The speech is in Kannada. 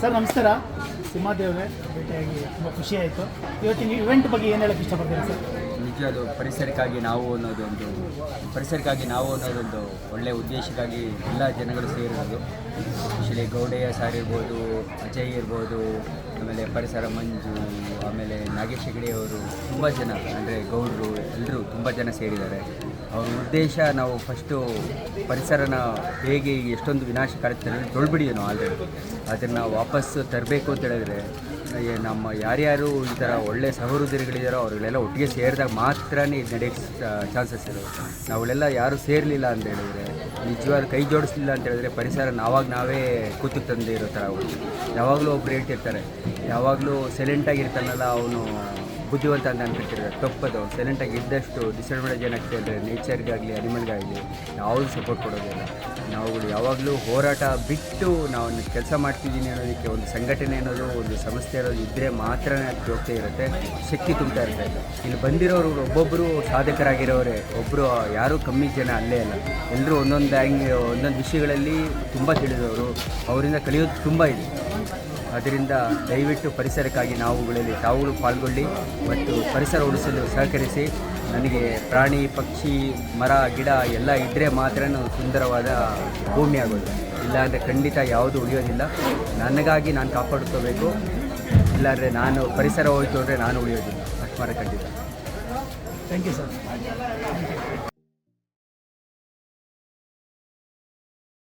ಸರ್, ನಮಸ್ಕಾರ. ಸಿಂಹದೇವ್ರೆ ಭೇಟಿಯಾಗಿ ತುಂಬ ಖುಷಿ ಆಯಿತು. ಇವತ್ತಿನ ಇವೆಂಟ್ ಬಗ್ಗೆ ಏನು ಹೇಳಕ್ಕೆ ಸರ್? ಅದು ಪರಿಸರಕ್ಕಾಗಿ ನಾವು ಅನ್ನೋದೊಂದು ಪರಿಸರಕ್ಕಾಗಿ ನಾವು ಅನ್ನೋದೊಂದು ಒಳ್ಳೆಯ ಉದ್ದೇಶಕ್ಕಾಗಿ ಎಲ್ಲ ಜನಗಳು ಸೇರಿರೋದು. ಸ್ಪೆಷಲಿ ಗೌಡಯ್ಯ ಸಾರ್ ಇರ್ಬೋದು, ಅಜಯ್ ಇರ್ಬೋದು, ಆಮೇಲೆ ಪರಿಸರ ಮಂಜು, ಆಮೇಲೆ ನಾಗೇಶ್ ಹೆಗಡೆಯವರು ತುಂಬ ಜನ, ಅಂದರೆ ಗೌಡರು ಎಲ್ಲರೂ ತುಂಬ ಜನ ಸೇರಿದ್ದಾರೆ. ಅವ್ರ ಉದ್ದೇಶ ನಾವು ಫಸ್ಟು ಪರಿಸರನ ಹೇಗೆ ಎಷ್ಟೊಂದು ವಿನಾಶಕಾರಿ ತೊಳ್ಬಿಡಿ ನಾವು ಆಲ್ರೆಡಿ ಅದನ್ನು ವಾಪಸ್ ತರಬೇಕು ಅಂತ ಹೇಳಿದ್ರೆ ನಮ್ಮ ಯಾರ್ಯಾರು ಈ ಥರ ಒಳ್ಳೆ ಸಹೋದರಿಗಳಿದ್ದಾರೋ ಅವರುಗಳೆಲ್ಲ ಒಟ್ಟಿಗೆ ಸೇರಿದಾಗ ಮಾತ್ರನೇ ಇದು ನಡೆಯೋಕ್ಕೆ ಚಾನ್ಸಸ್ ಇರೋದು. ನಾವುಗಳೆಲ್ಲ ಯಾರು ಸೇರಲಿಲ್ಲ ಅಂತ ಹೇಳಿದ್ರೆ, ನಿಜವಾದ ಕೈ ಜೋಡಿಸಲಿಲ್ಲ ಅಂತ ಹೇಳಿದ್ರೆ ಪರಿಸರ ನಾವಾಗ ನಾವೇ ಕೂತು ತಂದೆ ಇರೋ ಥರ ಯಾವಾಗಲೂ ಒಬ್ರು ಹೇಳ್ತಿರ್ತಾರೆ ಯಾವಾಗಲೂ ಸೈಲೆಂಟಾಗಿರ್ತಾನಲ್ಲ ಅವನು ಬುದ್ಧಿವಂತ ಅಂತ ಅನ್ಬಿಟ್ಟಿರ್ತಾರೆ ತಪ್ಪದು. ಸೈಲೆಂಟಾಗಿ ಇದ್ದಷ್ಟು ಡಿಸಡ್ವಾಂಟೇಜ್ ಏನಾಗ್ತದೆ ಅಂದರೆ ನೇಚರ್ಗಾಗಲಿ ಅನಿಮಲ್ಗಾಗಲಿ ಯಾವುದು ಸಪೋರ್ಟ್ ಕೊಡೋದಿಲ್ಲ. ನಾವುಗಳು ಯಾವಾಗಲೂ ಹೋರಾಟ ಬಿಟ್ಟು ನಾವು ಕೆಲಸ ಮಾಡ್ತಿದ್ದೀನಿ ಅನ್ನೋದಕ್ಕೆ ಒಂದು ಸಂಘಟನೆ ಅನ್ನೋದು, ಒಂದು ಸಂಸ್ಥೆ ಅನ್ನೋದು ಇದ್ದರೆ ಮಾತ್ರ ಅದು ಹೋಗ್ತಾ ಇರುತ್ತೆ. ಶಕ್ತಿ ತುಂಬ್ತಾ ಇರುತ್ತೆ. ಇಲ್ಲಿ ಬಂದಿರೋರು ಒಬ್ಬೊಬ್ಬರು ಸಾಧಕರಾಗಿರೋರೆ. ಒಬ್ಬರು ಯಾರೂ ಕಮ್ಮಿ ಜನ ಅಲ್ಲೇ ಅಲ್ಲ. ಎಲ್ಲರೂ ಒಂದೊಂದು ಹ್ಯಾಂಗ್ ಒಂದೊಂದು ವಿಷಯಗಳಲ್ಲಿ ತುಂಬ ತಿಳಿದವರು. ಅವರಿಂದ ಕಲಿಯೋದು ತುಂಬ ಇದೆ. ಅದರಿಂದ ದಯವಿಟ್ಟು ಪರಿಸರಕ್ಕಾಗಿ ನಾವುಗಳಲ್ಲಿ ತಾವುಗಳು ಪಾಲ್ಗೊಳ್ಳಿ ಮತ್ತು ಪರಿಸರ ಉಳಿಸಲು ಸಹಕರಿಸಿ. ನನಗೆ ಪ್ರಾಣಿ, ಪಕ್ಷಿ, ಮರ, ಗಿಡ ಎಲ್ಲ ಇದ್ದರೆ ಮಾತ್ರ ಸುಂದರವಾದ ಭೂಮಿ ಆಗೋದು. ಇಲ್ಲಾಂದರೆ ಖಂಡಿತ ಯಾವುದು ಉಳಿಯೋದಿಲ್ಲ. ನನಗಾಗಿ ನಾನು ಕಾಪಾಡ್ಕೋಬೇಕು. ಇಲ್ಲಾಂದರೆ ನಾನು ಪರಿಸರ ಹೋಯ್ತು ಅಂದರೆ ನಾನು ಉಳಿಯೋದಿಲ್ಲ. ಅಷ್ಟು ಖಂಡಿತ. Thank you sir